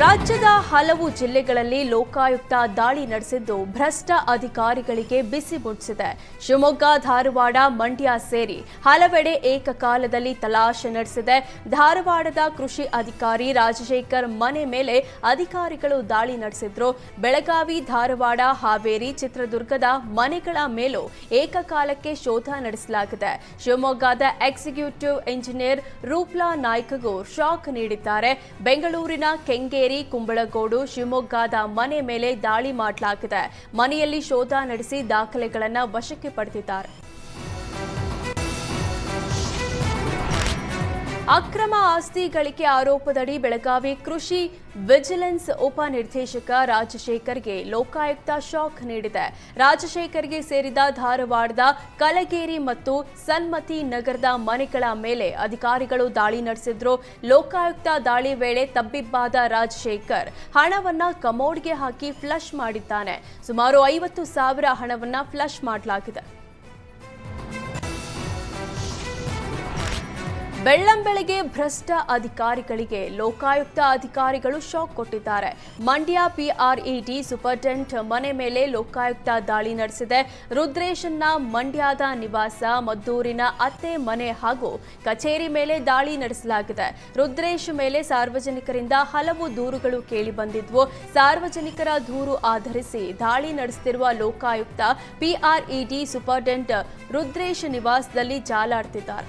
ರಾಜ್ಯದ ಹಲವು ಜಿಲ್ಲೆಗಳಲ್ಲಿ ಲೋಕಾಯುಕ್ತ ದಾಳಿ ನಡೆಸಿದ್ದು ಭ್ರಷ್ಟ ಅಧಿಕಾರಿಗಳಿಗೆ ಬಿಸಿ ಮುಟ್ಟಿಸಿದೆ. ಶಿವಮೊಗ್ಗ, ಧಾರವಾಡ, ಮಂಡ್ಯ ಸೇರಿ ಹಲವೆಡೆ ಏಕಕಾಲದಲ್ಲಿ ತಲಾಶೆ ನಡೆಸಿದೆ. ಧಾರವಾಡದ ಕೃಷಿ ಅಧಿಕಾರಿ ರಾಜಶೇಖರ್ ಮನೆ ಮೇಲೆ ಅಧಿಕಾರಿಗಳು ದಾಳಿ ನಡೆಸಿದ್ರು. ಬೆಳಗಾವಿ, ಧಾರವಾಡ, ಹಾವೇರಿ, ಚಿತ್ರದುರ್ಗದ ಮನೆಗಳ ಮೇಲೂ ಏಕಕಾಲಕ್ಕೆ ಶೋಧ ನಡೆಸಲಾಗಿದೆ. ಶಿವಮೊಗ್ಗದ ಎಕ್ಸಿಕ್ಯೂಟಿವ್ ಇಂಜಿನಿಯರ್ ರೂಪ್ಲಾ ನಾಯ್ಕಗೂ ಶಾಕ್ ನೀಡಿದ್ದಾರೆ. ಬೆಂಗಳೂರಿನ ಕೆಂಗೇರಿ ಕುಂಬಳಗೋಡು ಶಿವಮೊಗ್ಗದ ಮನೆ ಮೇಲೆ ದಾಳಿ ಮಾಡಲಾಗಿದೆ. ಮನೆಯಲ್ಲಿ ಶೋಧ ನಡೆಸಿ ದಾಖಲೆಗಳನ್ನು ವಶಕ್ಕೆ ಪಡೆದಿದ್ದಾರೆ. ಅಕ್ರಮ ಆಸ್ತಿ ಗಳಿಕೆ ಆರೋಪದಡಿ ಬೆಳಗಾವಿ ಕೃಷಿ ವಿಜಿಲೆನ್ಸ್ ಉಪನಿರ್ದೇಶಕ ರಾಜಶೇಖರ್ಗೆ ಲೋಕಾಯುಕ್ತ ಶಾಕ್ ನೀಡಿದೆ. ರಾಜಶೇಖರ್ಗೆ ಸೇರಿದ ಧಾರವಾಡದ ಕಲಗೇರಿ ಮತ್ತು ಸನ್ಮತಿ ನಗರದ ಮನೆಗಳ ಮೇಲೆ ಅಧಿಕಾರಿಗಳು ದಾಳಿ ನಡೆಸಿದ್ರು. ಲೋಕಾಯುಕ್ತ ದಾಳಿ ವೇಳೆ ತಬ್ಬಿಬ್ಬಾದ ರಾಜಶೇಖರ್ ಹಣವನ್ನ ಕಮೋಡ್ಗೆ ಹಾಕಿ ಫ್ಲಶ್ ಮಾಡಿದ್ದಾನೆ. ಸುಮಾರು ಐವತ್ತು ಸಾವಿರ ಹಣವನ್ನ ಫ್ಲಶ್ ಮಾಡಲಾಗಿದೆ. ಬೆಳ್ಳಂಬೆಳಗ್ಗೆ ಭ್ರಷ್ಟ ಅಧಿಕಾರಿಗಳಿಗೆ ಲೋಕಾಯುಕ್ತ ಅಧಿಕಾರಿಗಳು ಶಾಕ್ ಕೊಟ್ಟಿದ್ದಾರೆ. ಮಂಡ್ಯ ಪಿಆರ್ಇಡಿ ಸೂಪರ್ಟೆಂಟ್ ಮನೆ ಮೇಲೆ ಲೋಕಾಯುಕ್ತ ದಾಳಿ ನಡೆಸಿದೆ. ರುದ್ರೇಶನ್ನ ಮಂಡ್ಯದ ನಿವಾಸ ಮದ್ದೂರಿನ ಅತ್ತೆ ಮನೆ ಹಾಗೂ ಕಚೇರಿ ಮೇಲೆ ದಾಳಿ ನಡೆಸಲಾಗಿದೆ. ರುದ್ರೇಶ್ ಮೇಲೆ ಸಾರ್ವಜನಿಕರಿಂದ ಹಲವು ದೂರುಗಳು ಕೇಳಿಬಂದಿದ್ವು ಸಾರ್ವಜನಿಕರ ದೂರು ಆಧರಿಸಿ ದಾಳಿ ನಡೆಸುತ್ತಿರುವ ಲೋಕಾಯುಕ್ತ ಪಿಆರ್ಇಡಿ ಸೂಪರ್ಟೆಂಟ್ ರುದ್ರೇಶ್ ನಿವಾಸದಲ್ಲಿ ಜಾಲಾಡ್ತಿದ್ದಾರೆ.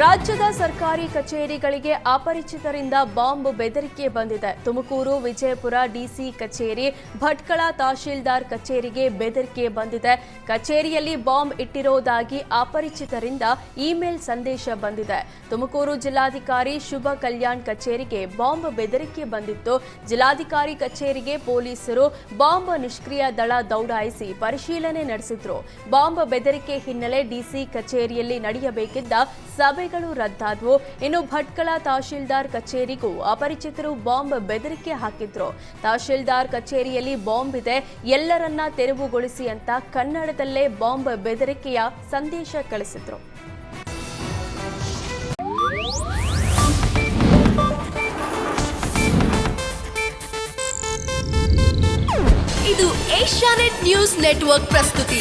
ರಾಜ್ಯದ ಸರ್ಕಾರಿ ಕಚೇರಿಗಳಿಗೆ ಅಪರಿಚಿತರಿಂದ ಬಾಂಬ್ ಬೆದರಿಕೆ ಬಂದಿದೆ. ತುಮಕೂರು, ವಿಜಯಪುರ ಡಿಸಿ ಕಚೇರಿ, ಭಟ್ಕಳ ತಹಶೀಲ್ದಾರ್ ಕಚೇರಿಗೆ ಬೆದರಿಕೆ ಬಂದಿದೆ. ಕಚೇರಿಯಲ್ಲಿ ಬಾಂಬ್ ಇಟ್ಟಿರೋದಾಗಿ ಅಪರಿಚಿತರಿಂದ ಇಮೇಲ್ ಸಂದೇಶ ಬಂದಿದೆ. ತುಮಕೂರು ಜಿಲ್ಲಾಧಿಕಾರಿ ಶುಭ ಕಲ್ಯಾಣ್ ಕಚೇರಿಗೆ ಬಾಂಬ್ ಬೆದರಿಕೆ ಬಂದಿತ್ತು. ಜಿಲ್ಲಾಧಿಕಾರಿ ಕಚೇರಿಗೆ ಪೊಲೀಸರು ಬಾಂಬ್ ನಿಷ್ಕ್ರಿಯ ದಳ ದೌಡಾಯಿಸಿ ಪರಿಶೀಲನೆ ನಡೆಸಿದ್ರು. ಬಾಂಬ್ ಬೆದರಿಕೆ ಹಿನ್ನೆಲೆ ಡಿಸಿ ಕಚೇರಿಯಲ್ಲಿ ನಡೆಯಬೇಕಿದ್ದ ಸಭೆಗಳು ರದ್ದಾದವು. ಇನ್ನು ಭಟ್ಕಳ ತಹಶೀಲ್ದಾರ್ ಕಚೇರಿಗೂ ಅಪರಿಚಿತರು ಬಾಂಬ್ ಬೆದರಿಕೆ ಹಾಕಿದ್ರು. ತಹಶೀಲ್ದಾರ್ ಕಚೇರಿಯಲ್ಲಿ ಬಾಂಬ್ ಇದೆ. ಎಲ್ಲರನ್ನ ತೆರವುಗೊಳಿಸಿ ಅಂತ ಕನ್ನಡದಲ್ಲೇ ಬಾಂಬ್ ಬೆದರಿಕೆಯ ಸಂದೇಶ ಕಳಿಸಿದ್ರು. ಇದು ಏಷ್ಯಾನೆಟ್ ನ್ಯೂಸ್ ನೆಟ್ವರ್ಕ್ ಪ್ರಸ್ತುತಿ.